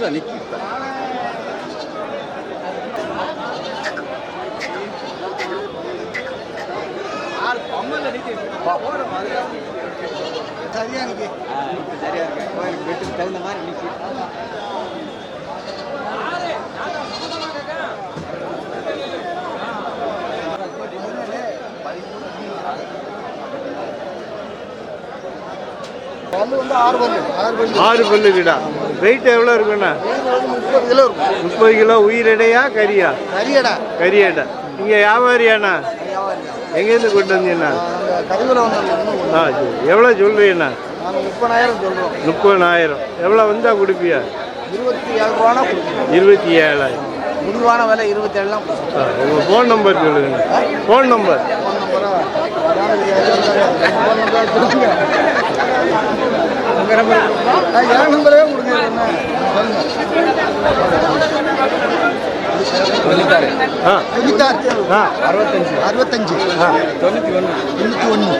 நிற்குதா நிற்கி சரியா இருக்கு சரியா இருக்கு கோயிலுக்கு பெட்டுக்கு தகுந்த மாதிரி நிற்கி ஆறு பல்லு. கிடா வெயிட் எவ்வளோ இருக்குண்ணா? முப்பது கிலோ உயிரிடையா கறியா கரியடா. கறியடை இங்கே வியாபாரியாண்ணா? எங்கேருந்து கொண்டு வந்தீங்கண்ணா? நாங்கள் ஆ சரி. எவ்வளோ சொல்கிறீங்கண்ணா நாங்கள் முப்பதாயிரம் எவ்வளோ வந்தால் கொடுப்பியா? இருபத்தி ஏழு ரூபானா இருபத்தி ஏழாயிரம் முடிவான விலை இருபத்தி ஏழுலாம் கொடுக்கணும் ஆ? உங்கள் ஃபோன் நம்பர் சொல்லுங்கண்ணா ஃபோன் நம்பர் நம்பர் கொடுங்க தொண்ணூத்தாறு அறுபத்தஞ்சு. அறுபத்தஞ்சு தொண்ணூற்றி ஒன்று. தொண்ணூற்றி ஒன்று.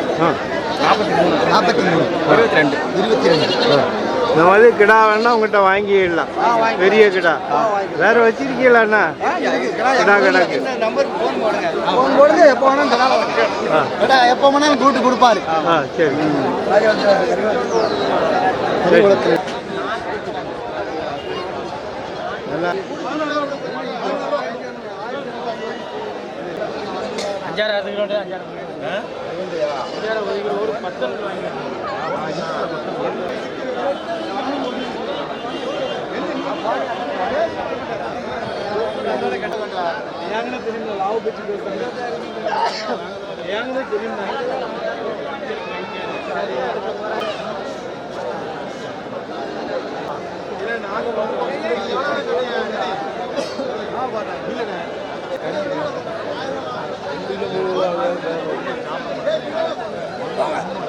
நாற்பத்தி மூணு. நாற்பத்தி மூணு. இருபத்தி ரெண்டு. இருபத்தி ரெண்டு. இந்த மாதிரி கிடா வேணா உங்கள்கிட்ட வாங்கிடலாம். பெரிய கிடா. வேற வச்சிருக்கீங்களாண்ணா கிடா கிடாக்கு ஃபோன் போடுங்க. எப்போ வேணாலும் கேட்டா எப்போ வேணாலும் கூட்டு கொடுப்பாரு. ஆ சரி. அஞ்சாறு கிலோ அஞ்சாறு அஞ்சாறு ஒரு கிலோ ஒரு பத்து கிலோ வாங்கி.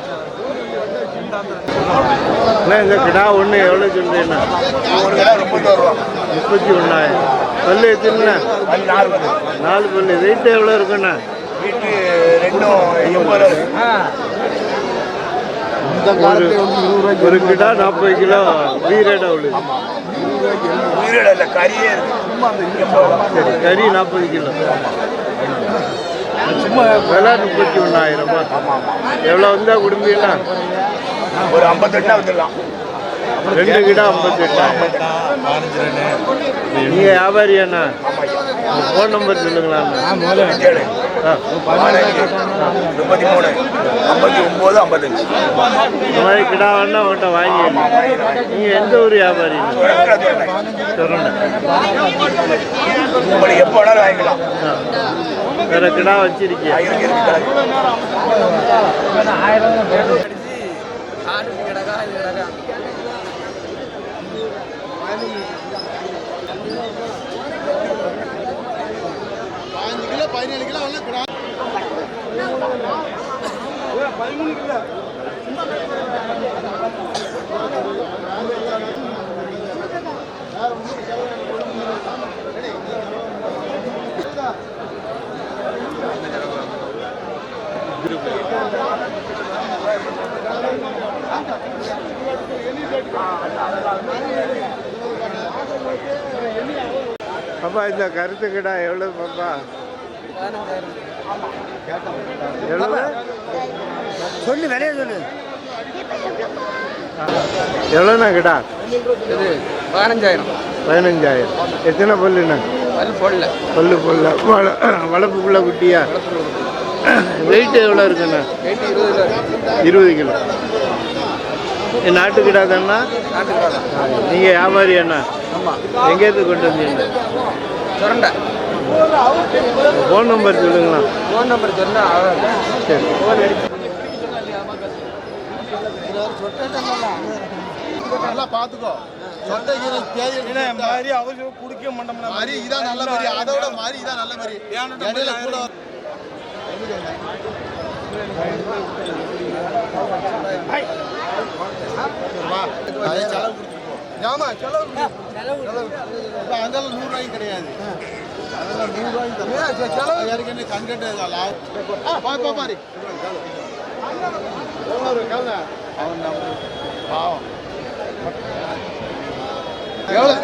அண்ணா இந்த கிடா ஒன்று எவ்வளோ சொல்றீங்கண்ணா? முப்பத்தி ஒன்றாயிரம் பல்லு எத்தனை நாலு பல்லு. வெயிட் எவ்வளோ இருக்குண்ணா? ஒரு கிடா நாற்பது கிலோ. வீரடை உள்ளது கறி நாற்பது கிலோ. விலை முப்பத்தி ஒன்றாயிரம் எவ்வளோ வந்தால் கொடுப்பீங்களா ஒரு ஐம்பத்தெட்டா வந்துடலாம். ரெண்டு கிலோ ஐம்பத்தெட்டாயிரம் நீங்கள் வியாபாரியாண்ணா ஃபோன் நம்பர் பதினஞ்சு முப்பத்தி மூணு ஐம்பத்தி ஒம்பது ஐம்பத்தஞ்சு. இந்த மாதிரி கிடா வேணா உங்கள்கிட்ட வாங்கி நீங்கள் எந்த ஊர் வியாபாரி? சொல்லுங்க உங்களுக்கு எப்போ வேணாலும் வாங்கிக்கலாம். வேற கிடா வச்சிருக்கியா இருக்கு இருக்கு கிடக்கு பதினஞ்சு கிலோ பதினேழு கிலோ எல்லாம் கிடா பாப்பா இந்த கருத்து கிடா எவ்வளவு பாப்பா எவ்வளவு? சொல்லு விலைய சொல்லு. எவ்வளோண்ணா கிடா? இது பதினஞ்சாயிரம். பதினஞ்சாயிரம். எத்தனை பல்லுண்ணா? அது போடல. பல்லு பல்ல வள வளர்ப்புக்குள்ள குட்டியா? வெயிட் எவ்வளோ இருக்குண்ணா? இருபது கிலோ. இருபது கிலோ இது நாட்டு கிடா தானா நீங்கள் வியாபாரி அண்ணா எங்கேருந்து கொண்டு வந்தீங்க? சுரண்டை. ஃபோன் நம்பர் சொல்லுங்களா. ஃபோன் நம்பர் சொன்னால் சரி. நல்லா கீரை தேதி மாதிரி அவங்க குடிக்க மாட்டோம்ல மாதிரி இதான் நல்ல மாதிரி அதோட மாதிரி இதான் நல்ல மாதிரி இடையில கூட ஆமா செலவு அதெல்லாம் நூறு ரூபாய்க்கு கிடையாது அதெல்லாம் நூறு ரூபாய்க்கு செலவு யாருக்கு கண்கட்டு பாரு கவலை அவன் நம்ம பாவம் எவ்வளோ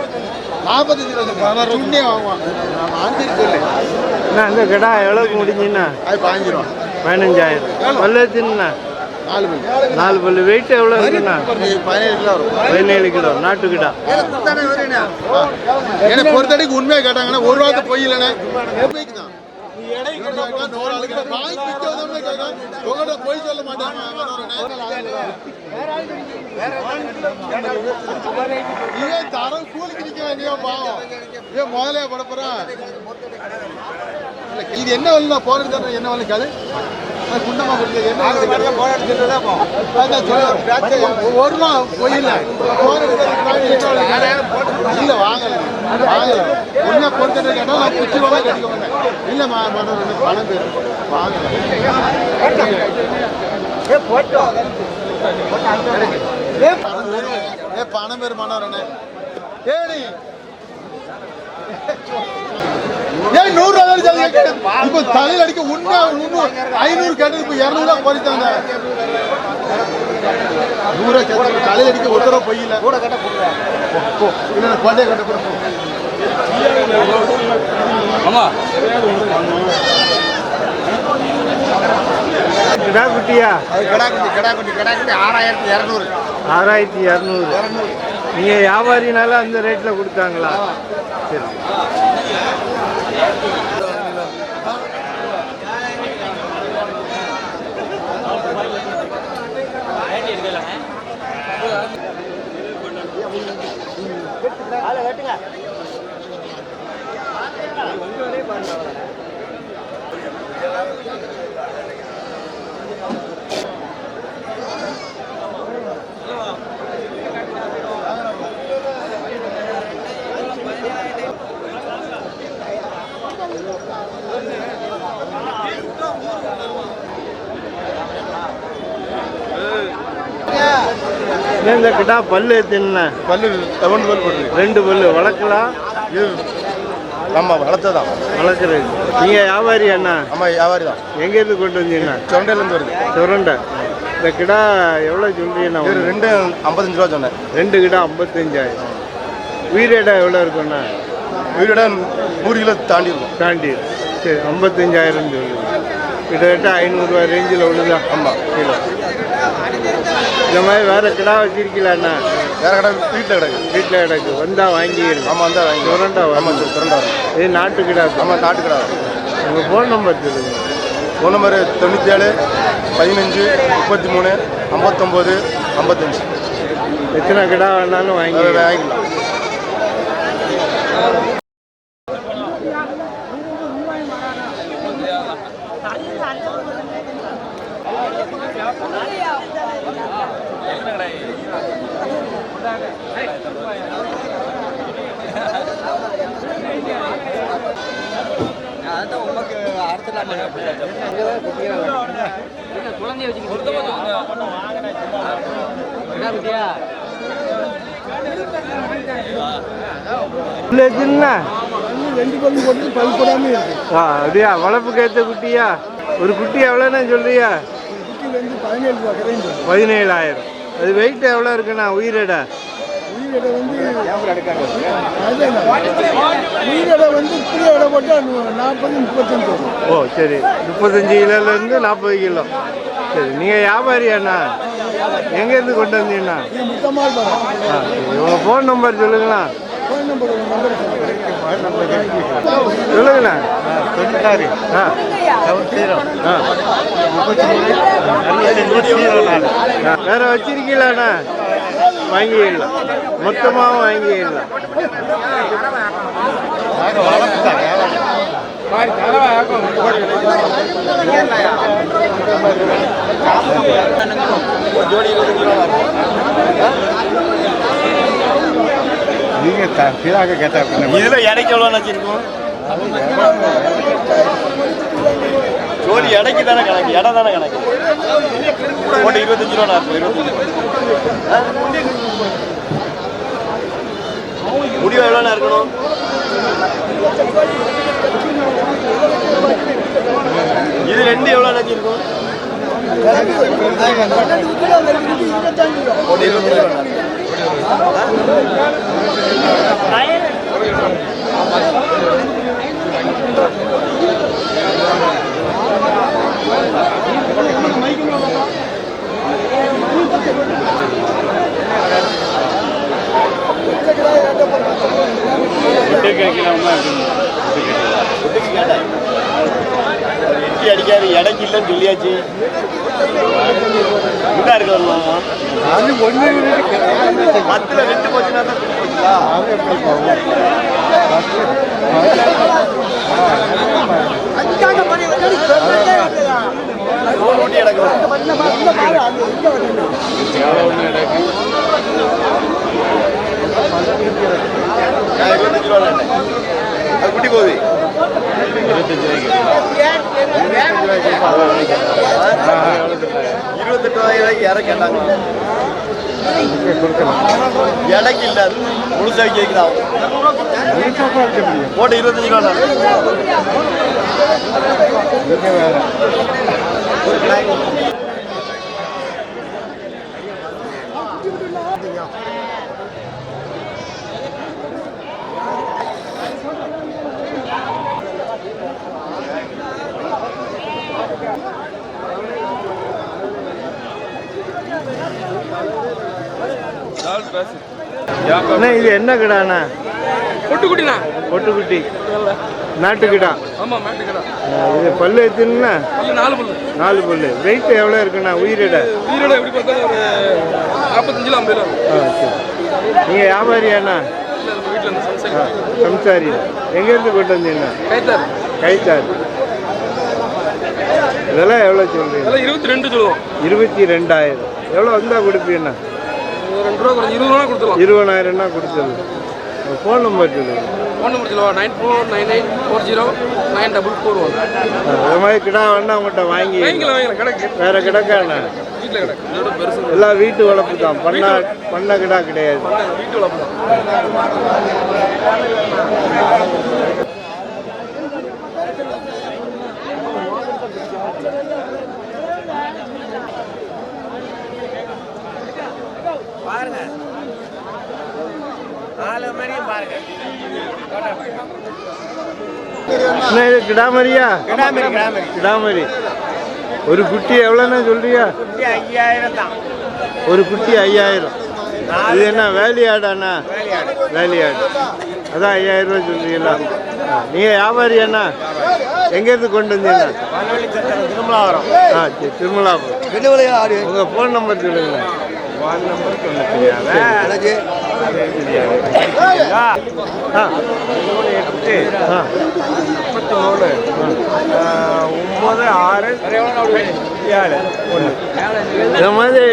நாற்பத்தஞ்சு ரூபா சுண்ணே வாங்குவான் நான் சொல்லு அண்ணா இந்த கிடா எவ்வளோக்கு முடிஞ்சுண்ணா அது பாஞ்சு ரூபா பதினஞ்சாயிரம் பல்லு எத்தினா நாலு மணி நாலு பல்லு. வெயிட் எவ்வளோ இருக்குண்ணா? பதினேழு கிலோ பதினேழு கிலோ. நாட்டு கிடா. எனக்கு பொறுத்தடைக்கு உண்மையை கேட்டாங்கன்னா ஒரு வாரத்தை பொய் இல்லைண்ணே. தான் பொய் சொல்ல மாட்டாங்க ஏன் தரம் கூலிக்கு பாவம். ஏன் முதலே பட போறான். இது என்ன போறது தானே என்ன காது நான் குண்டமா கொடுத்தது சொல்றேன். ஒரு நாள் பொய் இல்லை வாங்கல. வாங்கல. உன்ன பொறுத்தது கேட்டா நான் குச்சி வேணா கட்டிக்க மாட்டேன். இல்ல பணம் பேர் வாங்கல. ஏ பணம் பேர் மனம் ஏடி ஏன் நூறு ரூபா ஜாதி கேட்டேன். இப்ப தலையில் அடிக்க உண்மை? முந்நூறு ஐநூறு கேட்டது இப்ப இருநூறு ரூபா குறைத்தாங்க நூறு கேட்டது தலையில் அடிக்க ஒரு தடவை பொய் இல்லை. கூட கட்ட போ. இல்லை கொண்டைய கட்ட கூட போ. கிடா குட்டியா? அது கடா குட்டி கடா குட்டி கடா குட்டி. ஆறாயிரத்தி இரநூறு. ஆறாயிரத்தி இரநூறு. நீங்கள் வியாபாரினால அந்த ரேட்டில் கொடுத்தாங்களா? சரி. Gracias. இந்த கிடா பல்லு எத்தின பல்லு செவன் பல் போட்டு ரெண்டு பல்லு. வளர்க்கலாம் ஆமாம் வளர்த்ததான் வளர்க்குறது. நீங்கள் வியாபாரி அண்ணா? ஆமாம் வியாபாரி தான் எங்கேருந்து கொண்டு வந்தீங்கண்ணா சொண்டையிலேருந்து வருது. சுரண்டை. இந்த கிடா எவ்வளோ சொல்றீங்கண்ணா இது ரெண்டு ஐம்பத்தஞ்சு ரூபா சொன்னேன். ரெண்டு கிடா ஐம்பத்தஞ்சாயிரம். உயிரிடா எவ்வளோ இருக்குண்ணா வீடோட நூறு கிலோ தாண்டி இருக்கும் தாண்டி. சரி ஐம்பத்தஞ்சாயிரம் சொல்லுங்க. கிட்டத்தட்ட ஐநூறுரூவா ரேஞ்சில் உள்ளதா? ஆமாம் கிலோ இந்த மாதிரி வேறு கிடா வச்சிருக்கீங்களாண்ணா வேற கடை வீட்டில் கிடக்கு. வீட்டில் கிடக்கு. வந்தால் வாங்கிடலாம் ஆமாம் தான் வாங்கி சுரண்டா ஆமாம் திரண்டா வரும் இது நாட்டு கிடா. ஆமாம் நாட்டு கடை. உங்கள் ஃபோன் நம்பர் சொல்லுங்க. ஃபோன் நம்பர் தொண்ணூற்றி ஏழு பதினஞ்சு முப்பத்தி மூணு ஐம்பத்தொம்போது ஐம்பத்தஞ்சு. எத்தனை கிடா வேணாலும் வாங்கி வாங்கிக்கலாம் குழந்தைய வச்சுக்கிட்டு என்ன குட்டியா இல்லை எத்தனை ரெண்டு பல்லு போட்டு பல் போடாமல் இருக்கு ஆ அப்படியா? வளர்ப்புக்கு ஏற்ற குட்டியா? ஒரு குட்டி எவ்வளோண்ணா சொல்றியா? பதினேழாயிரம். அது வெயிட் எவ்வளோ இருக்குண்ணா? உயிரிடை? உயிரிடை வந்து உயிரிடை வந்து இப்படி இடம் போட்டால் நாற்பது முப்பத்தஞ்சு ஓ சரி. முப்பத்தஞ்சு கிலோலேருந்து நாற்பது கிலோ. சரி நீங்கள் வியாபாரி அண்ணா? எங்கேருந்து கொண்டு வந்தீங்கண்ணா? ஆ உங்கள் ஃபோன் நம்பர் சொல்லுங்களா? ஃபோன் நம்பர் நம்பர் சொல்லுங்கண்ணா தொண்ணூத்தாறு ஆ ஆ. ஆ. வேற வச்சிருக்கீங்களாண்ணா? வாங்கிடலாம் மொத்தமாகவும் வாங்கிடலாம் நீங்கள் சீராக கேட்டால் இதுல எடைக்கு எவ்வளோ வச்சிருக்கோம்? ஜோடி இடைக்கு தானே கணக்கு? இடம் தானே கணக்கு? போட்டு இருபத்தஞ்சு ரூபா இருக்கும் இருபத்தஞ்சு முடிவு எவ்வளோண்ணா இருக்கணும்? இது ரெண்டு எவ்வளோ இருக்கும்? இருபத்தஞ்சு ரூபா அடிக்காது இடைக்கு இல்லைன்னு சொல்லியாச்சு. இருக்கா இருக்கலாம் அது ஒண்ணு பத்துல ரெண்டு போச்சுன்னா தான் போச்சுங்களா அது எப்படி இருபத்தஞ்சு அது குட்டி போகுது இருபத்தெட்டு ரூபாய்க்கு யாரை கேட்டாங்க இடைக்கு இல்ல முழுசா கேட்குதான் போட்டு இருபத்தஞ்சு ரூபா தான். அண்ணா இது என்ன கிடாண்ணா? பொட்டுக்குட்டிண்ணா. பொட்டுக்குட்டி. நாட்டுக்கிடா? ஆமாம் மேட்டுக்கடா இது பல்லு எத்தினா நாலு பல்லு. நாலு பல்லு. வெயிட் எவ்வளோ இருக்குண்ணா உயிரிட? உயிரோட எப்படி பார்த்தா ஒரு நாற்பத்தஞ்சில் ஐம்பது ஆ சரி. நீங்கள் வியாபாரியாண்ணா? சம்சரி. எங்கேருந்து கொண்டு வந்தீங்கண்ணா? கைத்தார் கைத்தார் இதெல்லாம் எவ்வளோ அதெல்லாம் இருபத்தி ரெண்டு சொல்லுவோம். இருபத்தி ரெண்டாயிரம். எவ்வளோ வந்தால் கொடுப்பீங்கண்ணா? ரெண்டு ரூபா குறைஞ்சி இருபது ரூபா கொடுத்துடலாம். இருபதாயிரம்னா கொடுத்துருங்க ஃபோன் நம்பர் ஃபோன் நம்பர் சொல்லுவா? Nine four nine eight four zero nine double four one இது மாதிரி கிடா வேணா உங்கள்கிட்ட வாங்கி. கிடக்கு. வேற கிடக்காண்ணா எல்லாம் வீட்டு வளர்ப்பு தான். பண்ண பண்ண கிடா கிடையாது. வீட்டு வளர்ப்பு தான். என்ன இது கிடாமரியா? கிடாமரி ஒரு குட்டி எவ்வளோண்ணா சொல்றியா? ஒரு குட்டி ஐயாயிரம். இது என்ன வேலையாடாண்ணா? வேலையாடு. அதான் ஐயாயிரம் ரூபாய் சொல்றீங்களா? ஆ, நீங்க வியாபாரி அண்ணா எங்கேருந்து கொண்டு வந்தீங்க? திருமலாவரம் ஆ சரி திருமலாபுரம். உங்க ஃபோன் நம்பர் சொல்லுங்க ஃபோன் நம்பர் சொல்ல தெரியாது. ஆ மூணு எட்டு ஆ. முப்பத்தி மூணு ஒம்பது ஆறு ஏழு ஒன்று இந்த மாதிரி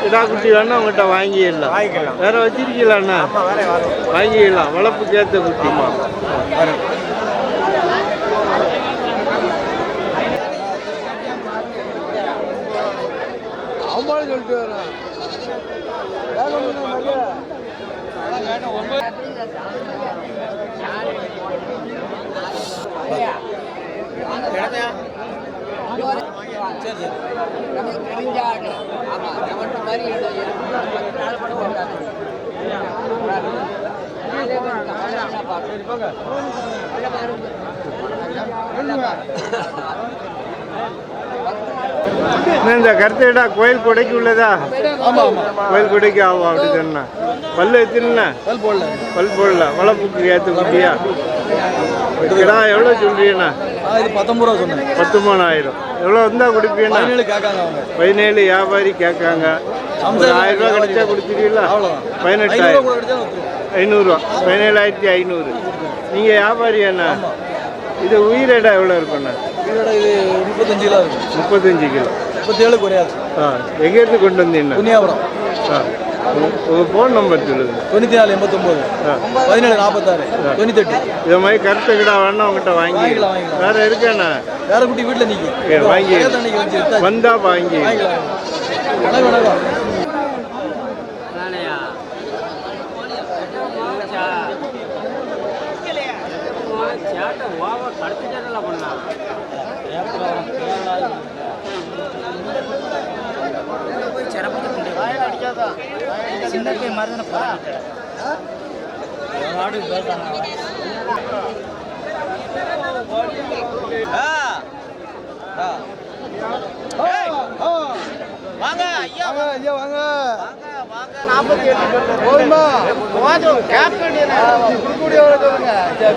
கிடா குட்டி வேணா உங்கள்கிட்ட வாங்கிடலாம். வாங்கிக்கலாம் வேற வச்சிருக்கீங்களாண்ணா வாங்கிக்கலாம் வளர்ப்புக்கு ஏற்ற குட்டி என்ன இந்த கருத்துடா? கோயில் கொடைக்கு உள்ளதா? கோயில் கொடைக்கு ஆகும் அப்படி சொன்னா. பல்லு எத்தினா பல் போடல. பல் போடல. வளர்ப்புக்கு ஏற்ற குட்டியா கிடா எவ்வளோ சொல்றீங்கண்ணா? இது பத்தொம்பது ரூபா சொன்னேன். பத்து மூணாயிரம் எவ்வளோ இருந்தா கொடுப்பீங்கண்ணா? பதினேழு கேட்காங்க அவங்க. பதினேழு வியாபாரி கேட்காங்க. ஒரு ஆயிரம் ரூபா கிடைச்சா கொடுத்துருவீங்களா? பதினெட்டாயிரம். ஐநூறுரூவா பதினேழாயிரத்தி ஐநூறு. நீங்கள் வியாபாரி அண்ணா இது உயிரிடா எவ்வளோ இருக்குண்ணா இதோட இது முப்பத்தஞ்சு கிலோ இருக்கு முப்பத்தஞ்சு கிலோ. முப்பத்தேழு குறையாது. ஆ எங்கேருந்து கொண்டு வந்தீங்கண்ணா? புண்ணியாபுரம் ஆ உங்கள் ஃபோன் நம்பர் சொல்லுங்க. தொண்ணூற்றி நாலு எண்பத்தொம்போது. பதினேழு நாற்பத்தாறு தொண்ணூத்தெட்டு. இது மாதிரி கருத்து கிடா வேணா உங்கள்கிட்ட வாங்கி. வேற இருக்காண்ணா வேற குட்டி வீட்டில் நிற்கி ஏ, வாங்கி. அன்னைக்கு வச்சு வித்தாச்சு. வந்தா வாங்கி வணக்கம். சின்ன பையன் மாதிரி தானே வாங்க ஐயா வாங்க ஐயா வாங்க நாற்பத்தி எட்டு போதுமா போதும் கேப்டன்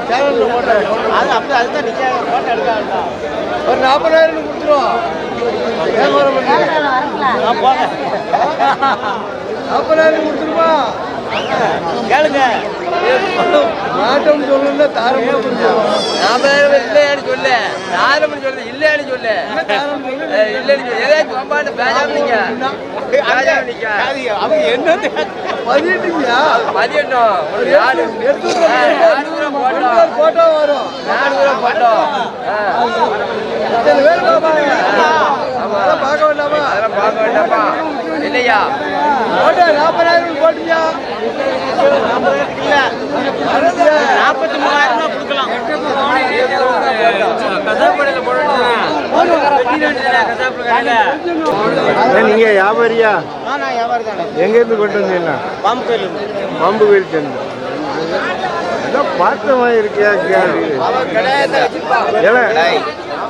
சேனல்ல போட்டாங்க அது அப்படி அதுதான் நிக்க போட்டோ எடுக்க ஒரு நாற்பதாயிரம் கொடுத்துருவோம் போங்க நாற்பதாயிரம் கொடுத்துருமா? கேளுங்க. மாட்டோம்னு சொல்லணும்னா தாரம் நாற்பதாயிரம் இல்லையான்னு சொல்லு. யாரும் சொல்லு இல்லையான்னு சொல்லு. இல்லைன்னு சொல்லு. ஏதாச்சும் பேசாம நிக்க. பேசாம நிக்க. அவங்க என்ன பதினெட்டுங்கய்யா? மதியட்டும் ஒரு நாடு நாடு கூட போட்டோம். போட்டோ வரும். நாடு கூட போட்டோம். இத்தனை பேர் பார்ப்பாங்க. அதெல்லாம் பார்க்க வேண்டாமா? அதெல்லாம் பார்க்க வேண்டாமா? இல்லையா? போட்டோ நாற்பதாயிரம் போட்டுங்க நாற்பத்தி மூணாயிரம் ரூபாய் கொடுக்கலாம். கசாப்படையில் நீங்க வியாபாரியா எங்க இருந்து கொண்டு வந்தீங்கன்னா பாம்பு கோயில் சேர்ந்து பார்த்த மாதிரி இருக்கியா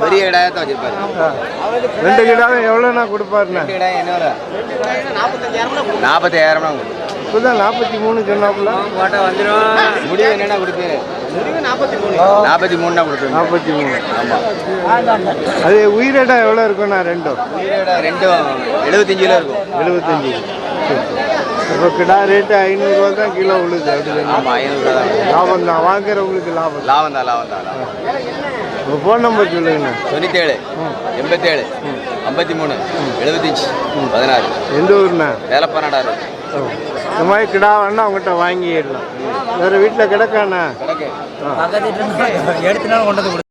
பெரிய வச்சிருப்பாரு. ரெண்டு கிடாவும் எவ்வளோண்ணா கொடுப்பாருண்ணா? இடாயம் என்ன வர நாற்பத்தஞ்சாயிரம் நாற்பத்தாயிரம் தான் இப்போதான் நாற்பத்தி மூணு சொன்னாப்புல. முடிவு என்னென்ன கொடுப்பீங்க நாற்பத்தி மூணு. கொடுப்பீங்க நாற்பத்தி மூணு. அது உயிரிடம் எவ்வளோ இருக்குண்ணா ரெண்டும் ரெண்டும் எழுபத்தஞ்சு கிலோ இருக்கும். எழுபத்தஞ்சி. இப்போ கிடா ரேட்டு ஐநூறுரூவா தான் கிலோ உழுது அப்படி ஆமாம் ஐநூறுரூவா தான். லாபம் தான். வாங்குறவங்களுக்கு லாபம். லாபம் தான் லாபம் தான் லாபம் உங்கள் ஃபோன் நம்பர் சொல்லுங்கண்ணா தொண்ணூத்தேழு எண்பத்தேழு ஐம்பத்தி மூணு எழுபத்தஞ்சு பதினாறு. எந்த ஊர்ண்ணா? வேலப்பநாடாரு ஓ. இந்த மாதிரி கிடா வேணா அவங்ககிட்ட வாங்கிடலாம். வேறு வீட்டில் கிடக்காண்ணா? எடுத்துனாலும் கொண்டு வந்து